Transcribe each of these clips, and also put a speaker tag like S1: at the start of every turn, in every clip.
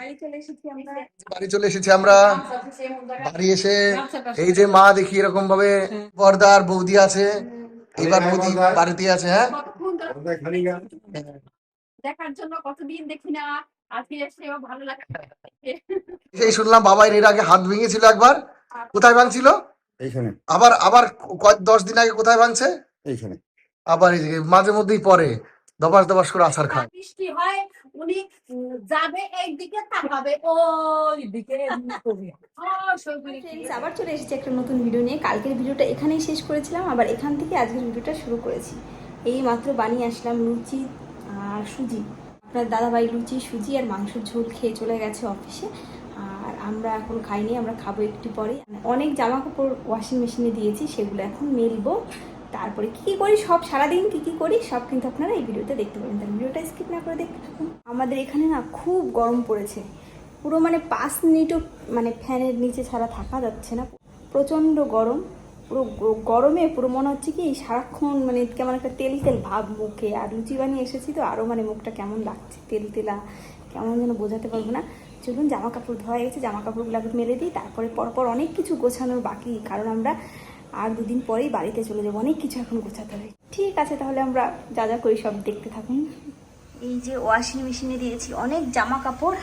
S1: বাড়ি চলে এসেছি আমরা।
S2: বাড়ি চলে এসেছি আমরা। বাড়ি এসে এই যে মা দেখি এরকম ভাবে পর্দার বৌদি আছে। এবার বৌদি বাড়িতে আছে হ্যাঁ?
S1: দেখার জন্য কতদিন দেখি না
S2: সেই শুনলাম বাবা এর আগে হাত ভেঙেছিল একবার। কোথায় ভাঙছিল?
S3: এইখানে।
S2: আবার আবার কয়েক দশ দিন আগে কোথায় ভাঙছে?
S3: এইখানে।
S2: আবার এই মাঝে মধ্যেই পরে। দবাস দবাস করে আছাড় খায়।
S1: বৃষ্টি হয় উনি যাবে এইদিকে তাকাবে ওই দিকে
S4: আবার চলে এসেছি একটা নতুন ভিডিও নিয়ে। কালকের ভিডিওটা এখানেই শেষ করেছিলাম, আবার এখান থেকে আজকের ভিডিওটা শুরু করেছি। এই মাত্র বানিয়ে আসলাম লুচি আর সুজি। আপনার দাদাভাই লুচি, সুজি আর মাংসের ঝোল খেয়ে চলে গেছে অফিসে আর আমরা এখন খাইনি, আমরা খাব একটু পরে অনেক জামা কাপড় ওয়াশিং মেশিনে দিয়েছি, সেগুলো এখন মেলবো। তারপরে কী কী করি, সব সারাদিন কী কী করি, সব কিন্তু আপনারা এই ভিডিওতে দেখতে পাবেন। তার ভিডিওটা স্কিপ না করে দেখতে থাকুন। আমাদের এখানে না খুব গরম পড়েছে। পুরো মানে পাঁচ মিনিটও মানে ফ্যানের নিচে ছাড়া থাকা যাচ্ছে না। প্রচণ্ড গরম। পুরো গরমে পুরো মনে হচ্ছে কি সারাক্ষণ মানে কেমন একটা তেল তেল ভাব মুখে। আর লুচি বানিয়ে এসেছি তো আরও মানে মুখটা কেমন লাগছে, তেল তেলা কেমন যেন বোঝাতে পারব না। চলুন জামা কাপড় ধোয়া গেছে জামা কাপড়গুলো মেলে দিই। তারপরে পরপর অনেক কিছু গোছানোর বাকি, কারণ আমরা আর দুদিন পরেই বাড়িতে চলে যাব। অনেক কিছু এখন গোছাতে হবে। ঠিক আছে, তাহলে আমরা যা যা করি সব দেখতে থাকুন। এই যে ওয়াশিং মেশিনে দিয়েছি অনেক জামা কাপড়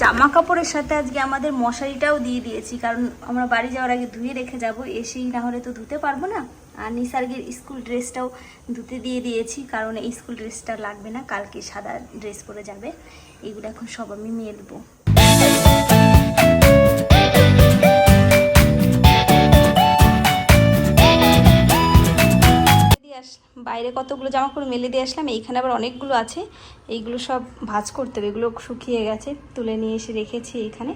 S4: জামা কাপড়ের সাথে আজকে আমাদের মশারিটাও দিয়ে দিয়েছি, কারণ আমরা বাড়ি যাওয়ার আগে ধুয়ে রেখে যাব, এসেই না হলে তো ধুতে পারব না। আর নিসার্গের স্কুল ড্রেসটাও ধুতে দিয়ে দিয়েছি, কারণ এই স্কুল ড্রেসটা লাগবে না, কালকে সাদা ড্রেস পরে যাবে। এগুলো এখন সব আমি মেলবো। বাইরে কতগুলো জামা কাপড় মেলে দিয়ে আসলাম, এইখানে আবার অনেকগুলো আছে। এইগুলো সব ভাজ করতে হবে, এগুলো শুকিয়ে গেছে, তুলে নিয়ে এসে রেখেছি এইখানে।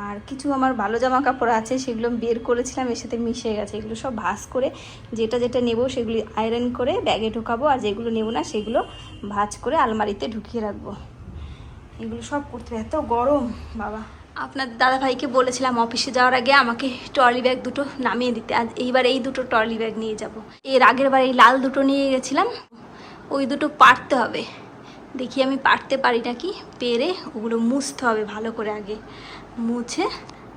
S4: আর কিছু আমার ভালো জামা কাপড় আছে, সেগুলো বের করেছিলাম, এর সাথে মিশে গেছে। এগুলো সব ভাঁজ করে যেটা যেটা নেব সেগুলি আয়রন করে ব্যাগে ঢোকাবো, আর যেগুলো নেব না সেগুলো ভাজ করে আলমারিতে ঢুকিয়ে রাখব। এগুলো সব করতে। এত গরম, বাবা। আপনার দাদা ভাইকে বলেছিলাম অফিসে যাওয়ার আগে আমাকে ট্রলি ব্যাগ দুটো নামিয়ে দিতে। আজ এইবার এই দুটো ট্রলি ব্যাগ নিয়ে যাব। এর আগের বার এই লাল দুটো নিয়ে গেছিলাম। ওই দুটো পারতে হবে। দেখি আমি পারতে পারি নাকি? পেরে ওগুলো মুছতে হবে ভালো করে আগে। মুছে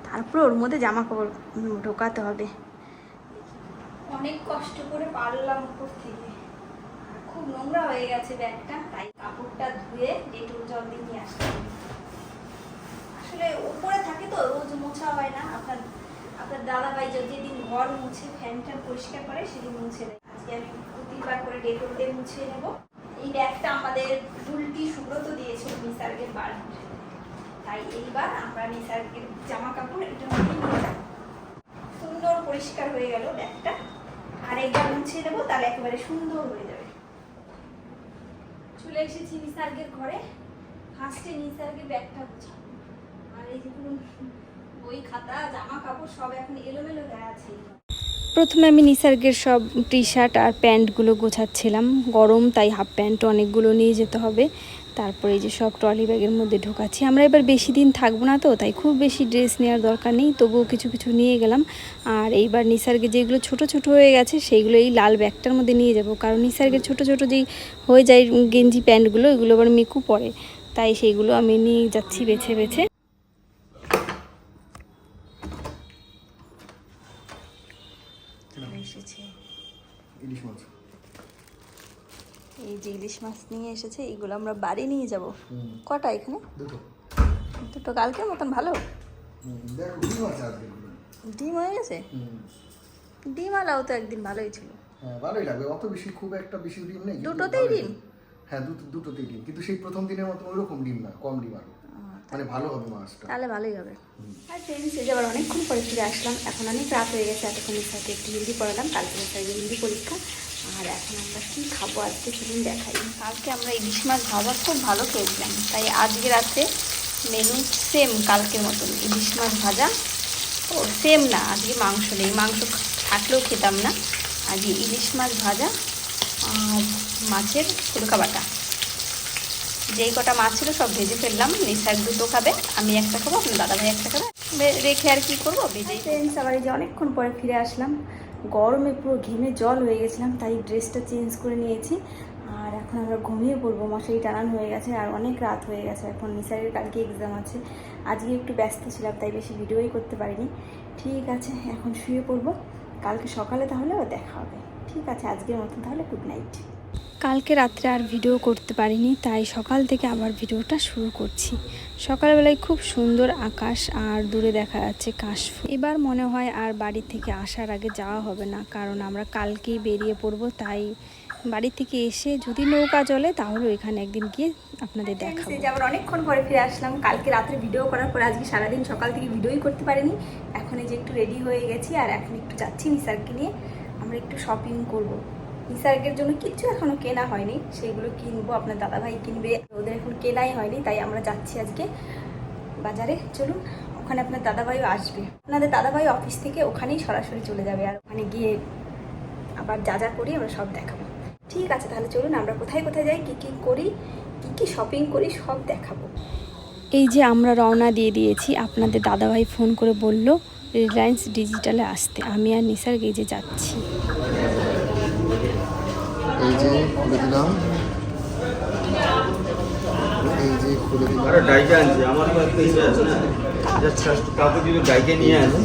S4: তারপর ওর মধ্যে জামা কাপড় ঢোকাতে হবে। অনেক কষ্ট করে পারলাম উপর থেকে। খুব নোংরা হয়ে গেছে ব্যাগটা, তাই কাপড়টা ধুয়ে ডেটল জল দিয়ে নিয়ে আসতে। আসলে উপরে থাকে তো, রোজ মোছা হয় না। আপনার আপনার দাদা ভাই যেদিন ঘর মুছে ফ্যান ট্যান পরিষ্কার করে, সেদিন মুছে দেয়। আজকে আমি প্রতিবার করে ডেটল মুছে নেব। এই ব্যাগটা আমাদের উল্টি সুব্রত দিয়েছিল নিসার্গের বাড়ি তাই এইবার আমরা নিসার্গের জামা কাপড় এটা সুন্দর পরিষ্কার হয়ে গেল ব্যাগটা। আর একবার মুছে দেবো তাহলে একেবারে সুন্দর হয়ে যাবে। চলে এসেছি নিসার্গের ঘরে। ফার্স্টে নিসার্গের ব্যাগটা গুছাবো খাতা জামা কাপড় সব এখন এলোমেলো হয়ে আছে। প্রথমে আমি নিসার্গের সব টি শার্ট আর প্যান্টগুলো গোছাচ্ছিলাম। গরম, তাই হাফ প্যান্ট অনেকগুলো নিয়ে যেতে হবে। তারপরে এই যে সব ট্রলি ব্যাগের মধ্যে ঢোকাচ্ছি। আমরা এবার বেশি দিন থাকব না তো, তাই খুব বেশি ড্রেস নেওয়ার দরকার নেই। তবুও কিছু কিছু নিয়ে গেলাম। আর এইবার নিসার্গে যেগুলো ছোট ছোট হয়ে গেছে, সেইগুলো এই লাল ব্যাগটার মধ্যে নিয়ে যাব। কারণ নিসার্গের ছোট ছোট যেই হয়ে যায় গেঞ্জি প্যান্টগুলো, এগুলো আবার মেকু পরে। তাই সেইগুলো আমি নিয়ে যাচ্ছি বেছে বেছে এসেছে
S2: ইলিশ মাছ
S4: এই যে ইলিশ মাছ নিয়ে এসেছে এইগুলো আমরা বাড়ি নিয়ে যাব। কটা এখানে?
S2: দুটো।
S4: দুটো কালকের মতন ভালো?
S2: ডিম আছে আজকে
S4: ডিম হয়ে গেছে? ডিম আলাও তো একদিন ভালোই ছিল।
S2: হ্যাঁ ভালোই লাগবে। অত বেশি খুব একটা বেশি ডিম নেই
S4: দুটোতেই ডিম?
S2: হ্যাঁ দুটো দুটোতেই ডিম। কিন্তু সেই প্রথম দিনের মতো ওইরকম ডিম না কম ডিম আরও। মানে ভালো হবে মাছটা।
S4: তাহলে ভালোই হবে। আর ফ্রেন্ডস এই যে আবার অনেকক্ষণ পরে ফিরে আসলাম। এখন অনেক রাত হয়ে গেছে এতক্ষণ সাথে একটু হিন্দি পড়ালাম কালকে সাথে হিন্দি পরীক্ষা। আর এখন আমরা কী খাব? আজকে সেদিন দেখাই। কালকে আমরা ইলিশ মাছ ভাজা খুব ভালো খেয়েছিলাম। তাই আজকে রাতে মেনু সেম কালকের মতন ইলিশ মাছ ভাজা। ও সেম না, আজকে মাংস নেই। মাংস থাকলেও খেতাম না। আজকে ইলিশ মাছ ভাজা আর মাছের ফুলকা বাটা। যেই কটা মাছ ছিল সব ভেজে ফেললাম। নিশাক দুটো খাবে, আমি একটা খাব, আপনার দাদা ভাই একটা খাবে। রেখে আর কি করব? ভেজেই ফ্রেন্ডস আবার যে অনেকক্ষণ পরে ফিরে আসলাম। গরমে পুরো ঘেমে জল হয়ে গেছিলাম, তাই ড্রেসটা চেঞ্জ করে নিয়েছি। আর এখন আমরা ঘুমিয়ে পড়ব, মশারি টানান হয়ে গেছে, আর অনেক রাত হয়ে গেছে, এখন নিসারের কালকে এক্সাম আছে। আজকে একটু ব্যস্ত ছিলাম, তাই বেশি ভিডিওই করতে পারিনি। ঠিক আছে, এখন শুয়ে পড়ব, কালকে সকালে তাহলে দেখা হবে। ঠিক আছে, আজকের মতন তাহলে গুড নাইট কালকে রাত্রে আর ভিডিও করতে পারিনি তাই সকাল থেকে আবার ভিডিওটা শুরু করছি। সকালবেলায় খুব সুন্দর আকাশ আর দূরে দেখা যাচ্ছে কাশফুল। এবার মনে হয় আর বাড়ি থেকে আসার আগে যাওয়া হবে না কারণ আমরা কালকেই বেরিয়ে পড়ব তাই বাড়ি থেকে এসে যদি নৌকা চলে তাহলে এখানে একদিন গিয়ে আপনাদের দেখাবো। যে আবার অনেকক্ষণ পরে ফিরে আসলাম কালকে রাত্রে ভিডিও করার পরে আজকে সারাদিন সকাল থেকে ভিডিওই করতে পারিনি। এখন এই যে একটু রেডি হয়ে গেছি আর এখন একটু যাচ্ছি নিসারকে নিয়ে আমরা একটু শপিং করব। নিসার্গের জন্য কিছু এখনও কেনা হয়নি। সেগুলো কিনবো, আপনার দাদাভাই কিনবে। ওদের এখন কেনাই হয়নি, তাই আমরা যাচ্ছি আজকে বাজারে। চলুন, ওখানে আপনার দাদাভাইও আসবে। আপনাদের দাদাভাই অফিস থেকে ওখানেই সরাসরি চলে যাবে আর ওখানে গিয়ে আবার যা যা করি আমরা সব দেখাবো। ঠিক আছে, তাহলে চলুন আমরা কোথায় কোথায় যাই, কী কী করি, কী কী শপিং করি, সব দেখাবো। এই যে আমরা রওনা দিয়ে দিয়েছি, আপনাদের দাদাভাই ফোন করে বলল রিলায়েন্স ডিজিটালে আসতে। আমি আর নিসার্গ এই যে যাচ্ছি।
S2: এই যে খুলে দিলাম। এই যে খুলে দিলাম।
S3: আরে ডাইকে আনছি আমার তো একটা ইয়ে আছে না জাস্ট কাউকে যদি ডাইকে নিয়ে আসি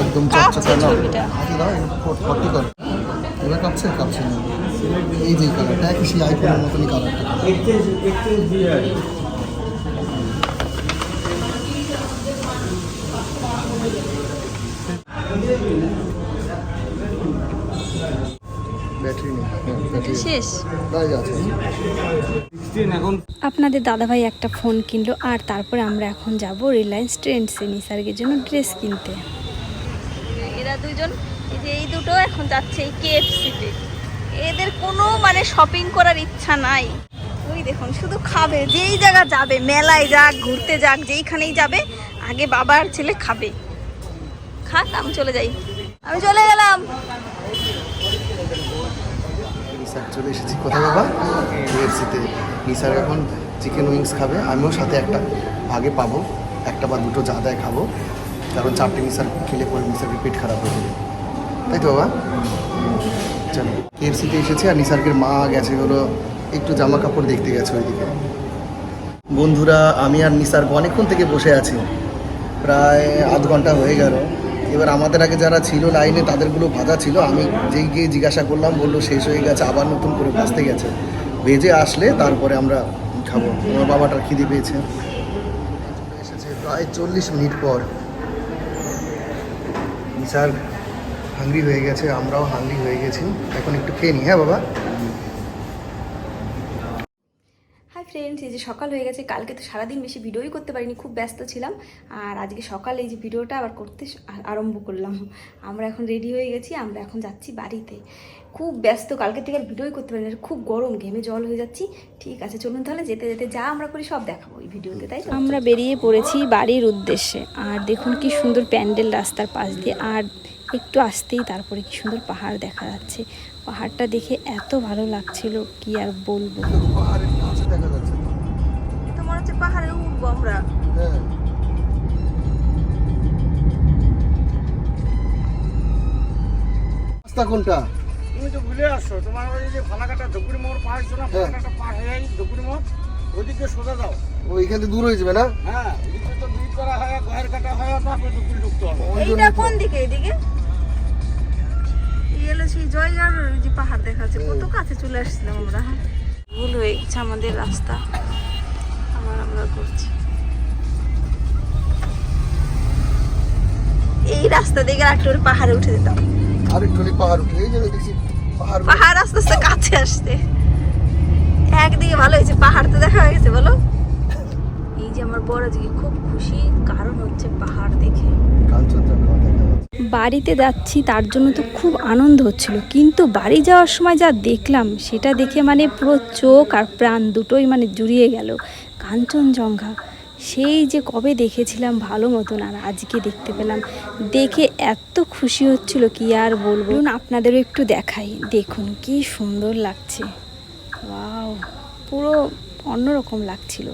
S2: একদম চকচকে না। হাতে দাও ফর্টি কর এবার কাঁপছে? কাঁপছে না। এই যে কালারটা একই সেই আইফোনের মতনই কালারটা।
S3: এক্সচেঞ্জ এক্সচেঞ্জ দিয়ে
S4: শেষ?
S2: প্রায় আছে
S3: 16 এখন
S4: আপনাদের দাদাভাই একটা ফোন কিনলো আর তারপরে আমরা এখন যাব রিলায়েন্স ট্রেন্ডসে নিসার্গের জন্য ড্রেস কিনতে। এরা দুজন এই যে এই দুটো এখন যাচ্ছে এই কেএফসিতে এদের কোনো মানে শপিং করার ইচ্ছা নাই। ওই দেখুন শুধু খাবে যেই জায়গা যাবে মেলায় যাক ঘুরতে যাক যেইখানেই যাবে আগে বাবার ছেলে খাবে। খাক আমি চলে যাই। আমি চলে গেলাম।
S2: নিসার চলে এসেছি। কোথায় বাবা? কেএফসিতে নিসার এখন চিকেন উইংস খাবে। আমিও সাথে একটা ভাগে পাবো। একটা বা দুটো যা দেয় খাব। কারণ চারটে নিসার খেলে পরে নিসারের পেট খারাপ হয়ে যাবে। তাই তো বাবা? চলো। কেএফসিতে এসেছি আর নিসার্গের মা গেছে হলো একটু জামা কাপড় দেখতে গেছে ওইদিকে। বন্ধুরা, আমি আর নিসার্গ অনেকক্ষণ থেকে বসে আছি। প্রায় আধ ঘণ্টা হয়ে গেল। এবার আমাদের আগে যারা ছিল লাইনে, তাদেরগুলো ভাজা ছিল। আমি যেই গিয়ে জিজ্ঞাসা করলাম, বলল, শেষ হয়ে গেছে, আবার নতুন করে ভাজতে গেছে। ভেজে আসলে তারপরে আমরা খাব। আমার বাবাটার খিদে পেয়েছে। এসেছে প্রায় চল্লিশ মিনিট পর। নিসার হাঙ্গরি হয়ে গেছে, আমরাও হাঙ্গরি হয়ে গেছি। এখন একটু খেয়ে নিই হ্যাঁ বাবা?
S4: ফ্রেন্ডস এই যে সকাল হয়ে গেছে, কালকে তো সারাদিন বেশি ভিডিওই করতে পারিনি, খুব ব্যস্ত ছিলাম। আর আজকে সকালে এই যে ভিডিওটা আবার করতে আরম্ভ করলাম। আমরা এখন রেডি হয়ে গেছি, আমরা এখন যাচ্ছি বাড়িতে। খুব ব্যস্ত, কালকে থেকে আর ভিডিওই করতে পারিনি, খুব গরম, ঘেমে জল হয়ে যাচ্ছি। ঠিক আছে, চলুন তাহলে যেতে যেতে যা আমরা করি সব দেখাবো এই ভিডিওতে, তাই আমরা বেরিয়ে পড়েছি বাড়ির উদ্দেশ্যে। আর দেখুন কি সুন্দর প্যান্ডেল রাস্তার পাশ দিয়ে, আর একটু আসতেই তারপরে কি সুন্দর পাহাড় দেখা যাচ্ছে। পাহাড়টা দেখে এত ভালো লাগছিল, কি আর বলব। আমরা।
S2: হ্যাঁ রাস্তা কোনটা?
S5: তুমি তো ভুলে আসছো তোমার ওই যে ফালাকাটা ধুপুরি মোড় পার হয়েছো না
S2: হ্যাঁ।
S5: ফালাকাটা পার হয়ে যাই ধুপুরি মোড় ওইদিকে সোজা যাও।
S2: ওইখানে দূর হয়ে যাবে না?
S5: হ্যাঁ এদিকে তো ব্রিজ করা হয় গয়ের কাটা হয় তারপরে ধুপুরি ঢুকতে হবে।
S4: এইটা কোন দিকে এদিকে এই সেই জয়গার যে পাহাড় দেখা যাচ্ছে কত কাছে চলে আসছিলাম আমরা হ্যাঁ? ভুল হয়ে গেছে আমাদের রাস্তা। আবার আমরা করছি রাস্তা দেখে আর একটু করে পাহাড়ে উঠে যেতাম।
S2: আর একটু পাহাড় উঠে এই যে দেখছি পাহাড়
S4: পাহাড় আস্তে আস্তে কাছে আসছে। একদিকে ভালো হয়েছে পাহাড় তো দেখা হয়ে গেছে বলো। এই যে আমার বড় আজকে খুব খুশি কারণ হচ্ছে পাহাড় দেখে। বাড়িতে যাচ্ছি তার জন্য তো খুব আনন্দ হচ্ছিল। কিন্তু বাড়ি যাওয়ার সময় যা দেখলাম সেটা দেখে মানে পুরো চোখ আর প্রাণ দুটোই মানে জুড়িয়ে গেল। কাঞ্চনজঙ্ঘা। সেই যে কবে দেখেছিলাম ভালো মতন, আর আজকে দেখতে পেলাম। দেখে এত খুশি হচ্ছিল, কি আর বলব? আপনাদেরও একটু দেখাই। দেখুন, কি সুন্দর লাগছে। ওয়াও, পুরো অন্যরকম লাগছিল।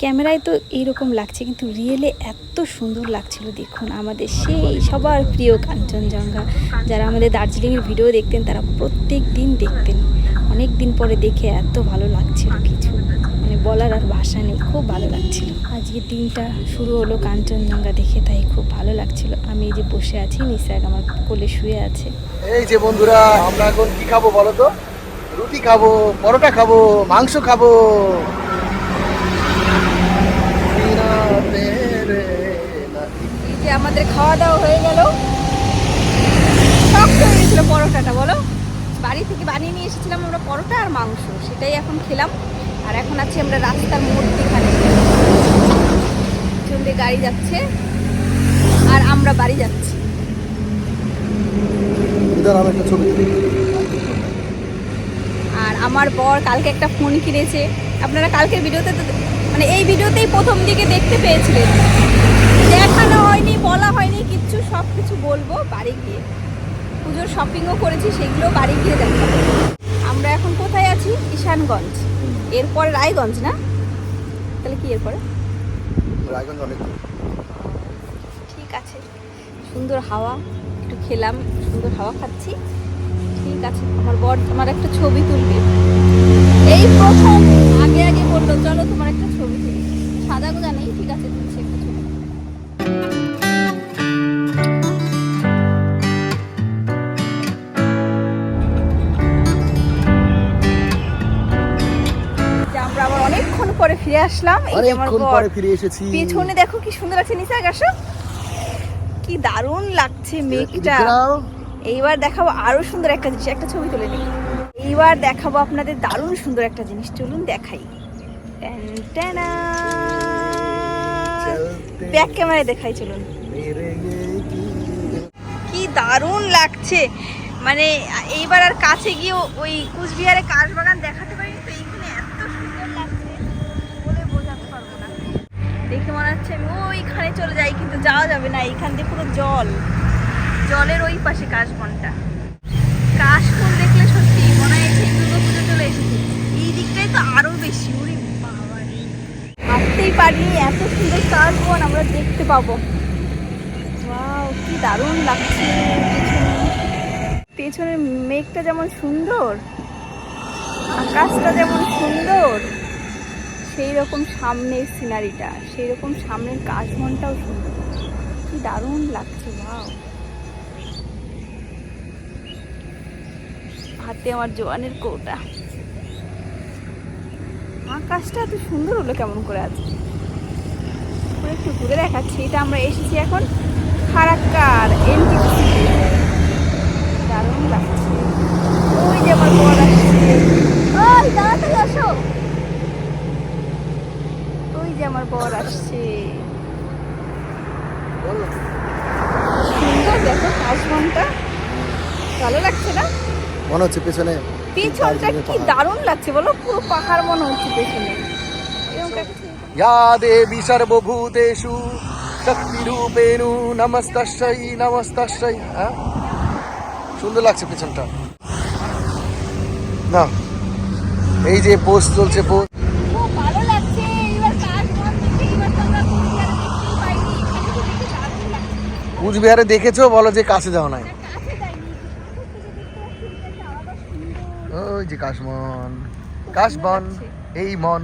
S4: ক্যামেরায় তো এইরকম লাগছে, কিন্তু রিয়েলে এত সুন্দর লাগছিল। দেখুন, আমাদের সেই সবার প্রিয় কাঞ্চনজঙ্ঘা, যারা আমাদের দার্জিলিংয়ের ভিডিও দেখতেন, তারা প্রত্যেক দিন দেখতেন। অনেক দিন পরে দেখে এত ভালো লাগছিল কিছু। বলার আর ভাষা নেই খুব ভালো লাগছিল। আজকে দিনটা শুরু হলো কাঞ্চনজঙ্ঘা দেখে তাই খুব ভালো লাগছিল। আমি এই যে বসে আছি নিসার আমার কোলে শুয়ে আছে।
S2: এই যে বন্ধুরা আমরা এখন কি খাব বলো তো? রুটি খাব পরোটা খাব মাংস খাব।
S4: আমাদের খাওয়া দাওয়া হয়ে গেল। শক্ত হয়ে গেছিল পরোটাটা বলো। বাড়ি থেকে বানিয়ে নিয়ে এসেছিলাম আমরা পরোটা আর মাংস সেটাই এখন খেলাম। আর এখন আছি আমরা রাস্তার মধ্যেখানে চলে গাড়ি যাচ্ছে আর আমরা বাড়ি যাচ্ছি। আর আমার বর কালকে একটা ফোন কিনেছে। আপনারা কালকের ভিডিওতে তো মানে এই ভিডিওতেই প্রথম দিকে দেখতে পেয়েছিলেন। দেখানো হয়নি বলা হয়নি কিচ্ছু সব কিছু বলব বাড়ি গিয়ে। পুজোর শপিংও করেছি সেগুলো বাড়ি গিয়ে দেখাবো। আমরা এখন কোথায় আছি? ঈশানগঞ্জ। এরপরে রায়গঞ্জ না? তাহলে কি এরপরে?
S2: রায়গঞ্জ অনেক
S4: ঠিক আছে। সুন্দর হাওয়া একটু খেলাম সুন্দর হাওয়া খাচ্ছি। ঠিক আছে আমার বর তোমার একটা ছবি তুলবে। এই প্রথম আগে আগে বলল চলো তোমার ফিরে আসলাম এই যে আমার
S2: ঘর। ফিরে এসেছি।
S4: পেছনে দেখো কি সুন্দর আছে নিচে আকাশও কি দারুণ লাগছে মেঘটা। এইবার দেখাবো আরও সুন্দর একটা জিনিস একটা ছবি তুলে নিই এইবার দেখাবো আপনাদের দারুণ সুন্দর একটা জিনিস চলুন দেখাই। ব্যাক ক্যামেরায় দেখাই চলুন। কি? দারুণ লাগছে। মানে এইবার আর কাছে গিয়ে ওই কুচবিহারে কাশবাগান দেখাতে পারি তো এইখানে এত সুন্দর লাগছে বলে বোঝাতে পারব না হচ্ছে আমি ওইখানে চলে যাই, কিন্তু যাওয়া যাবে না, এইখান দিয়ে পুরো জল। জলের ওই পাশে কাশবনটা। কাশফুল দেখলে সত্যি মনে হয় সেই দুর্গা পুজো চলে এসেছে। এই দিকটাই তো আরও বেশি, ওরে বাবা রে। ভাবতেই পারিনি, এত সুন্দর কাশবন আমরা দেখতে পাবো। কি দারুণ লাগছে পেছনে। পেছনের মেঘটা যেমন সুন্দর, আকাশটা যেমন সুন্দর। সেই রকম সামনের সিনারিটা সেই রকম সামনের কাশবনটাও সুন্দর। কি দারুণ লাগছে ওয়াও হাতে আমার জোয়ানের কৌটা। আকাশটা এত সুন্দর হলো কেমন করে আছে একটু ঘুরে দেখাচ্ছি। এটা আমরা এসেছি এখন ফারাক্কার এনটিসি দারুণ লাগছে। ওই যে আমার বর আসছে। তাড়াতাড়ি আসো। যে আমার বর আসছে। সুন্দর দেখো ভালো লাগছে না?
S2: মনে হচ্ছে পেছনে
S4: পেছনটা কি দারুণ লাগছে বলো পুরো পাহাড় মনে হচ্ছে পেছনে।
S2: ইয়া দেবী সর্বভূতেষু শক্তিরূপেণু নমস্তাশাই নমস্তাশাই হ্যাঁ? সুন্দর লাগছে পেছনটা। না এই যে পোস্ট চলছে পোস্ট
S4: কুচবিহারে
S2: দেখেছ? বলো যে কাছে যাও নাই। ওই যে কাশমন কাশবন এই মন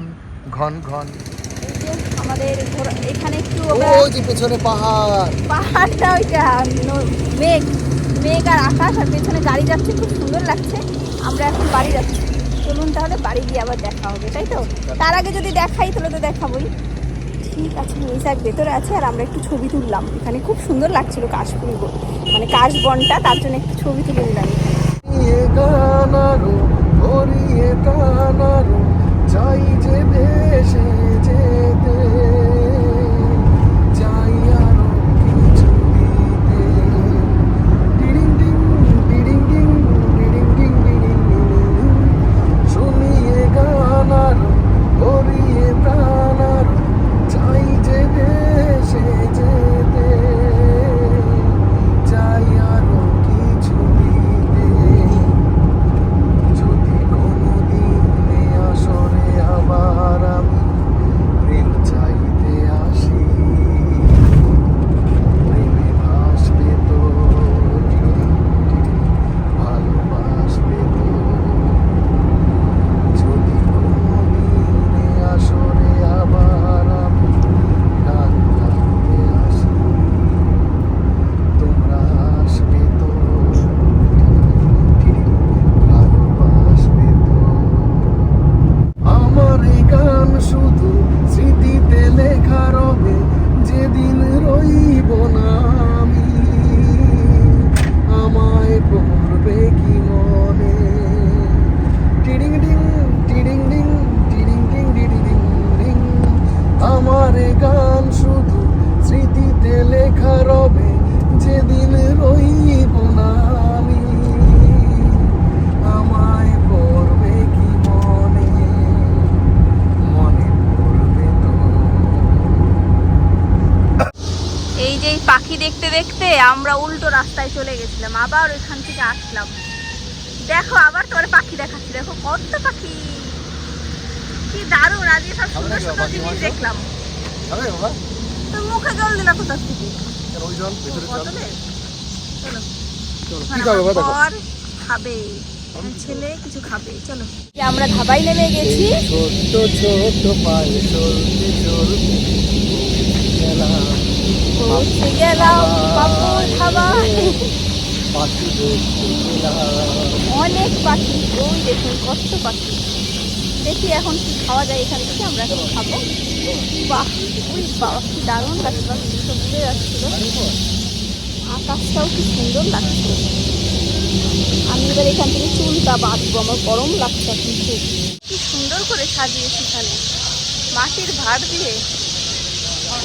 S2: ঘন ঘন।
S4: আমাদের এখানে একটু
S2: ওই যে পেছনে পাহাড়।
S4: পাহাড়টা ওইটা মেঘ মেঘ আর আকাশ আর পেছনে গাড়ি যাচ্ছে খুব সুন্দর লাগছে। আমরা এখন বাড়ি যাচ্ছি। চলুন তাহলে বাড়ি গিয়ে আবার দেখা হবে তাই তো? তার আগে যদি দেখাই তাহলে তো দেখাবোই। ঠিক আছে মিসাক ভেতরে আছে আর আমরা একটু ছবি তুললাম। এখানে খুব সুন্দর লাগছিল কাশফুল বন। মানে কাশবনটা, তার জন্য একটু ছবি তুলে নিলাম।
S2: চাই যে দেশে যেতে।
S4: দেখতে দেখতে আমরা উল্টো রাস্তায় চলে গেছিলাম আবার ওইখান থেকে আসলাম। দেখো আবার তোমার পাখি দেখাচ্ছি দেখো কত পাখি। কি দারুণ আজকে সব সুন্দর সুন্দর জিনিস দেখলাম। তোর মুখে জল দিলা কোথা থেকে?
S2: খাবে
S4: আমার
S2: বাবা দেখো?
S4: বর খাবে আমার ছেলে কিছু খাবে চলো। আমরা ধাবাই নেমে গেছি।
S2: ছোট্ট ছোট্ট পায়ে চলতে চলতে।
S4: অনেক পাখি। দেখুন পাখি। দেখি এখন কি খাওয়া যায় এখান থেকে, আমরা এখন খাব। বাহ বাবা দারুণ আকাশটাও কি সুন্দর লাগছে। আমি এবার এখান থেকে চুলটা বাঁধবো, আমার গরম লাগছে এখন খুব। কি সুন্দর করে সাজিয়েছি এখানে। মাটির ভাত দিয়ে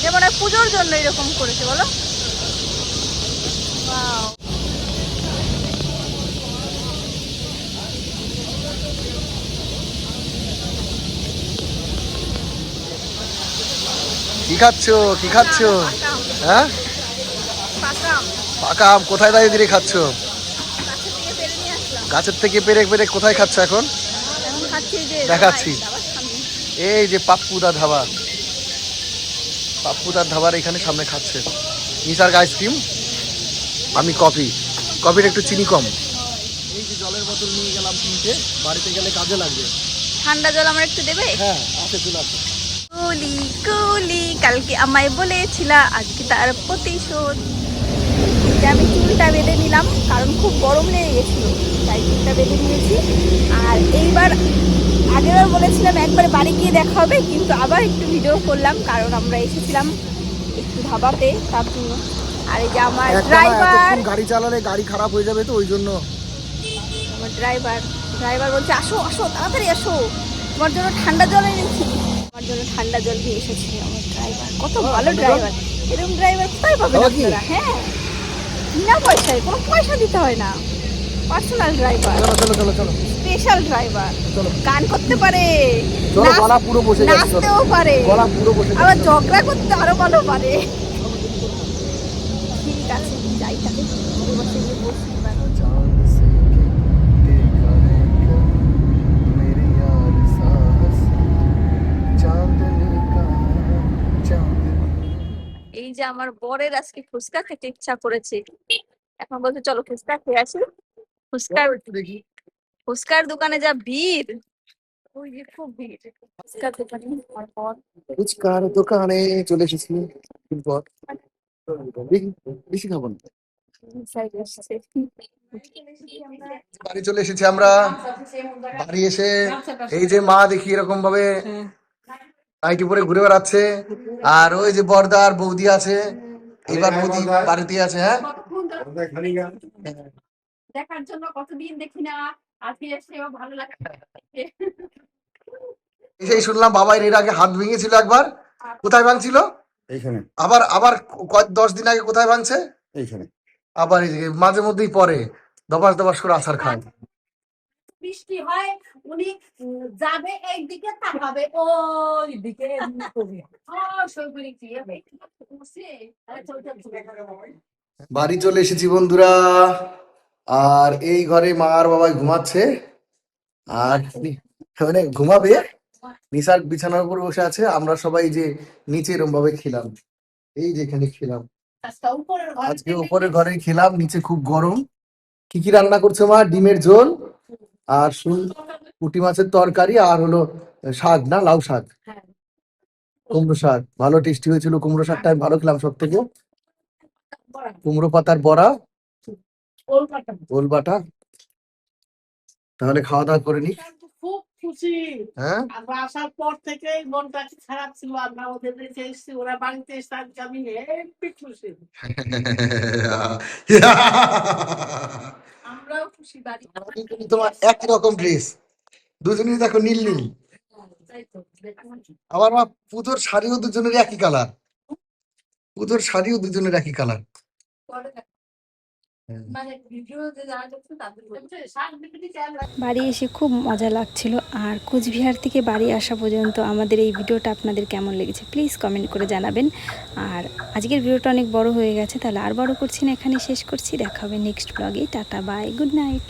S4: এটা মনে হয় পুজোর জন্য এরকম করেছে বলো.
S2: কি খাচ্ছ? কি খাচ্ছ? হ্যাঁ? পাকা আম। কোথায় দাঁড়িয়ে দিয়ে খাচ্ছ? গাছের থেকে পেরে পেরে কোথায় খাচ্ছ এখন? দেখাচ্ছি। এই যে পাপ্পুদা ধাবা। পাপ্পুদার ধাবার এখানে সামনে খাচ্ছে। নিসার্গ আইসক্রিম আমি কফি। কফির একটু চিনি কম। এই যে জলের বোতল নিয়ে গেলাম কিনতে বাড়িতে গেলে কাজে লাগবে।
S4: ঠান্ডা জল আমার একটু দেবে?
S2: হ্যাঁ আছে চলে আছে।
S4: কুলি কুলি কালকে আমায় বলেছিলা আজকে তার প্রতিশোধ। যে আমি চুলটা বেঁধে নিলাম কারণ খুব গরম লেগে গেছিল তাই চুলটা বেঁধে নিয়েছি। আর এইবার আগেরবার বলেছিলাম একবার বাড়ি গিয়ে দেখা হবে কিন্তু আবার একটু ভিডিও করলাম কারণ আমরা এসেছিলাম একটু ধাবাতে তার জন্য। আর এই যে আমার ড্রাইভার
S2: গাড়ি চালালে গাড়ি খারাপ হয়ে যাবে তো ওই জন্য।
S4: আমার ড্রাইভার ড্রাইভার বলছে আসো আসো তাড়াতাড়ি আসো। তোমার জন্য ঠান্ডা জল এনেছি। আমার জন্য ঠান্ডা জল নিয়ে এসেছে আমার ড্রাইভার কত ভালো ড্রাইভার এরকম ড্রাইভার কোথায় পাবেন আপনারা? হ্যাঁ। বিনা পয়সায় কোনো পয়সা দিতে হয় না। পার্সোনাল ড্রাইভার
S2: চলো চলো চলো চলো।
S4: স্পেশাল ড্রাইভার গান করতে পারে।
S2: চলো, গলা পুরো বসে যাচ্ছে,
S4: নাচতেও পারে।
S2: গলা পুরো বসে।
S4: আবার ঝগড়া করতে আরও ভালো পারে। ঠিক আছে যাই তাহলে। বসে বসি যে আমার বরের আজকে ফুচকা খেতে ইচ্ছা করেছে। এখন বলছে চলো ফুচকা খেয়ে আসি। ফুচকার ফুচকার দোকানে যা ভিড়। ওই যে খুব ভিড়। ফুচকার দোকানে আমার বর
S2: ফুচকার দোকানে চলে এসেছি বেশি খাব না। বাড়ি চলে এসেছি আমরা। বাড়ি এসে এই যে মা দেখি এরকম ভাবে নাইটি পরে ঘুরে বেড়াচ্ছে। আর ওই যে বর্দা আর বৌদি আছে এবার বৌদি বাড়িতে আছে হ্যাঁ?
S1: দেখার জন্য কতদিন দেখি না আজকে এসেও ভালো লাগে
S2: এসেই শুনলাম বাবাই এর আগে হাত ভেঙেছিল একবার। কোথায় ভাঙছিল?
S5: এইখানে।
S2: আবার আবার কয়েক দশ দিন আগে কোথায় ভাঙছে?
S5: এইখানে।
S2: আবার এই যে মাঝে মধ্যেই পরে দবাস দবাস করে আছাড় খায়।
S1: বৃষ্টি হয়, উনি যাবে একদিকে, তাকাবে ওই দিকে।
S2: বাড়ি চলে এসেছি বন্ধুরা। আর এই ঘরে মা আর বাবাই ঘুমাচ্ছে। আর মানে ঘুমাবে। নিসার বিছানার উপর বসে আছে। আমরা সবাই যে নিচে এরম ভাবে খেলাম। এই যেখানে খেলাম।
S1: আজকে উপরের ঘরে
S2: খেলাম, নিচে খুব গরম। কি কি রান্না করছে মা? ডিমের ঝোল? আর শুন পুঁটি মাছের তরকারি আর হলো শাক না? লাউ শাক।
S1: হ্যাঁ।
S2: কুমড়ো শাক। ভালো টেস্টি হয়েছিল কুমড়ো শাকটা আমি ভালো খেলাম সব থেকে কুমড়ো পাতার বড়া।
S1: ওল
S2: বাটা তাহলে খাওয়া দাওয়া করে নি।
S5: খুশি।
S2: হ্যাঁ?
S5: আসার পর থেকেই মনটা খারাপ ছিল আমরা ওদের দেশে এসেছি ওরা বাড়িতে এসে আমি হেব্বি খুশি।
S1: আমরাও খুশি বাড়ি
S2: তোমার একই রকম ড্রেস। দুজনেই দেখো নীল নীল। আবার মা পুজোর শাড়িও দুজনের একই কালার। পুজোর শাড়িও দুজনের একই কালার।
S4: বাড়ি এসে খুব মজা লাগছিল, আর কোচবিহার থেকে বাড়ি আসা পর্যন্ত আমাদের এই ভিডিওটা আপনাদের কেমন লেগেছে প্লিজ কমেন্ট করে জানাবেন। আর আজকের ভিডিওটা অনেক বড় হয়ে গেছে, তাহলে আর বড় করছি না, এখানে শেষ করছি, দেখা হবে নেক্সট ব্লগে টাটা বাই গুড নাইট